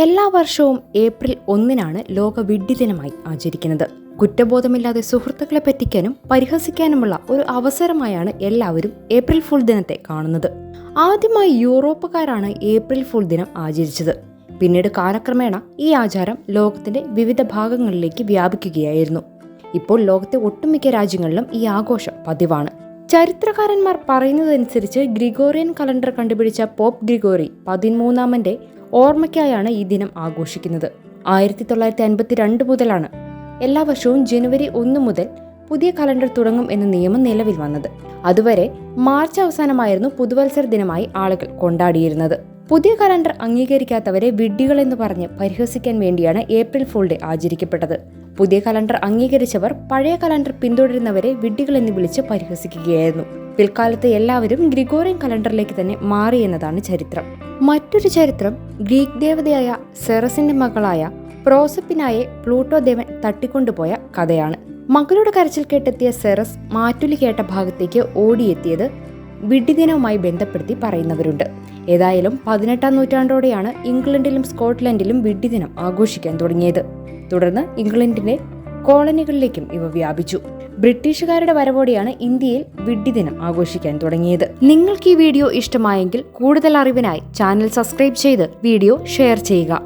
എല്ലാ വർഷവും ഏപ്രിൽ ഒന്നിനാണ് ലോക വിഡ്ഢി ദിനമായി ആചരിക്കുന്നത്. കുറ്റബോധമില്ലാതെ സുഹൃത്തുക്കളെ പറ്റിക്കാനും പരിഹസിക്കാനുമുള്ള ഒരു അവസരമായാണ് എല്ലാവരും ഏപ്രിൽ ഫുൾ ദിനത്തെ കാണുന്നത്. ആദ്യമായി യൂറോപ്പുകാരാണ് ഏപ്രിൽ ഫുൾ ദിനം ആചരിച്ചത്. പിന്നീട് കാലക്രമേണ ഈ ആചാരം ലോകത്തിന്റെ വിവിധ ഭാഗങ്ങളിലേക്ക് വ്യാപിക്കുകയായിരുന്നു. ഇപ്പോൾ ലോകത്തെ ഒട്ടുമിക്ക രാജ്യങ്ങളിലും ഈ ആഘോഷം പതിവാണ്. ചരിത്രകാരന്മാർ പറയുന്നതനുസരിച്ച് ഗ്രിഗോറിയൻ കലണ്ടർ കണ്ടുപിടിച്ച പോപ്പ് ഗ്രിഗോറി പതിമൂന്നാമന്റെ ഓർമ്മയ്ക്കായാണ് ഈ ദിനം ആഘോഷിക്കുന്നത്. ആയിരത്തി തൊള്ളായിരത്തി അൻപത്തി രണ്ട് മുതലാണ് എല്ലാ വർഷവും ജനുവരി ഒന്ന് മുതൽ പുതിയ കലണ്ടർ തുടങ്ങും എന്ന നിയമം നിലവിൽ വന്നത്. അതുവരെ മാർച്ച് അവസാനമായിരുന്നു പുതുവത്സര ദിനമായി ആളുകൾ കൊണ്ടാടിയിരുന്നത്. പുതിയ കലണ്ടർ അംഗീകരിക്കാത്തവരെ വിഡ്ഢികൾ എന്ന് പറഞ്ഞ് പരിഹസിക്കാൻ വേണ്ടിയാണ് ഏപ്രിൽ ഫുൾ ഡേ ആചരിക്കപ്പെട്ടത്. പുതിയ കലണ്ടർ അംഗീകരിച്ചവർ പഴയ കലണ്ടർ പിന്തുടരുന്നവരെ വിഡ്ഢികൾ എന്ന് വിളിച്ച് പരിഹസിക്കുകയായിരുന്നു. പിൽക്കാലത്ത് എല്ലാവരും ഗ്രിഗോറിയൻ കലണ്ടറിലേക്ക് തന്നെ മാറി എന്നതാണ് ചരിത്രം. മറ്റൊരു ചരിത്രം ഗ്രീക്ക് ദേവതയായ സെറസിന്റെ മകളായ പ്രോസപ്പിനായെ പ്ലൂട്ടോ ദേവൻ തട്ടിക്കൊണ്ടുപോയ കഥയാണ്. മകളുടെ കരച്ചിൽ കേട്ടെത്തിയ സെറസ് മാറ്റുലി കേട്ട ഭാഗത്തേക്ക് ഓടിയെത്തിയത് വിഡ്ഢിദിനവുമായി ബന്ധപ്പെടുത്തി പറയുന്നവരുണ്ട്. ഏതായാലും പതിനെട്ടാം നൂറ്റാണ്ടോടെയാണ് ഇംഗ്ലണ്ടിലും സ്കോട്ട്ലൻഡിലും വിഡ്ഢിദിനം ആഘോഷിക്കാൻ തുടങ്ങിയത്. തുടർന്ന് ഇംഗ്ലണ്ടിന്റെ കോളനികളിലേക്കും ഇവ വ്യാപിച്ചു. ബ്രിട്ടീഷുകാരുടെ വരവോടെയാണ് ഇന്ത്യയിൽ വിഡ്ഢിദിനം ആഘോഷിക്കാൻ തുടങ്ങിയത്. നിങ്ങൾക്ക് ഈ വീഡിയോ ഇഷ്ടമായെങ്കിൽ കൂടുതൽ അറിവിനായി ചാനൽ സബ്സ്ക്രൈബ് ചെയ്ത് വീഡിയോ ഷെയർ ചെയ്യുക.